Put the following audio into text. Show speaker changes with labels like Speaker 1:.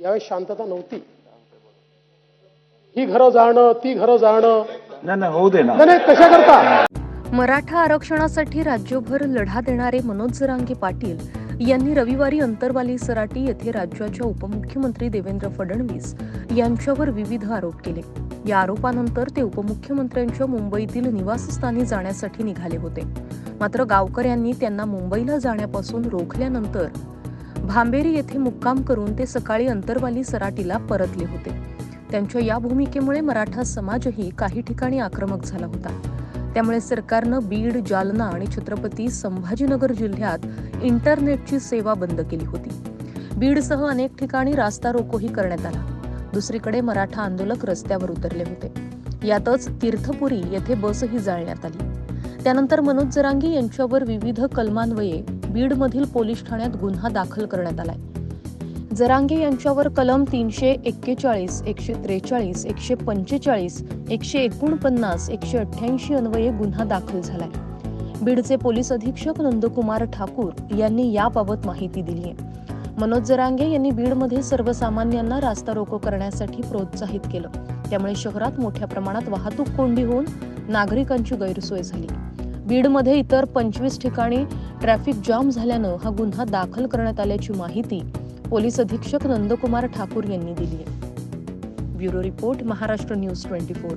Speaker 1: यावेळी शांतता नव्हती. ही घरं जाणं ती घरं जाणं.
Speaker 2: नाही नाही होऊ दे ना.
Speaker 1: नाही नाही कशा करता.
Speaker 3: मराठा आरक्षणासाठी राज्यभर लढा देणारे मनोज जरांगे पाटील यांनी रविवारी अंतरवाली सराटी येथे राज्याच्या उपमुख्यमंत्री देवेंद्र फडणवीस यांच्यावर विविध आरोप केले. या आरोपानंतर ते उपमुख्यमंत्र्यांच्या मुंबईतील निवासस्थानी जाण्यासाठी निघाले होते. मात्र गावकऱ्यांनी त्यांना मुंबईला जाण्यापासून रोखल्यानंतर भांबेरी येथे मुक्काम करून ते सकाळी अंतरवाली सराटीला परतले होते. त्यांच्या या भूमिकेमुळे मराठा समाजही काही ठिकाणी आक्रमक झाला होता. त्यामुळे सरकारनं बीड जालना आणि छत्रपती संभाजीनगर जिल्ह्यात इंटरनेटची सेवा बंद केली होती. बीडसह अनेक ठिकाणी रास्ता रोकोही करण्यात आला. दुसरीकडे मराठा आंदोलक रस्त्यावर उतरले होते. यातच तीर्थपुरी येथे बसही जाळण्यात आली. त्यानंतर मनोज जरांगी यांच्यावर विविध कलमान्वये बीडमधील पोलीस ठाण्यात गुन्हा दाखल करण्यात आलाय. जरांगे यांच्यावर कलम तीनशे एक्केचाळीस एकशे त्रेचाळीस एकशे पंचेचाळीस एकशे एकोणपन्नास एकशे अठ्ठ्याऐंशी अन्वये गुन्हा दाखल झालाय. बीडचे पोलीस अधीक्षक नंदकुमार ठाकूर यांनी याबाबत माहिती दिली आहे. मनोज जरांगे यांनी बीडमध्ये सर्वसामान्यांना रास्ता रोको करण्यासाठी प्रोत्साहित केलं. त्यामुळे शहरात मोठ्या प्रमाणात वाहतूक कोंडी होऊन नागरिकांची गैरसोय झाली. बीडमध्ये इतर पंचवीस ठिकाणी ट्रॅफिक जाम झाल्यानं हा गुन्हा दाखल करण्यात आल्याची माहिती पोलीस अधीक्षक नंदकुमार ठाकूर यांनी दिली आहे. Bureau report Maharashtra news twenty four.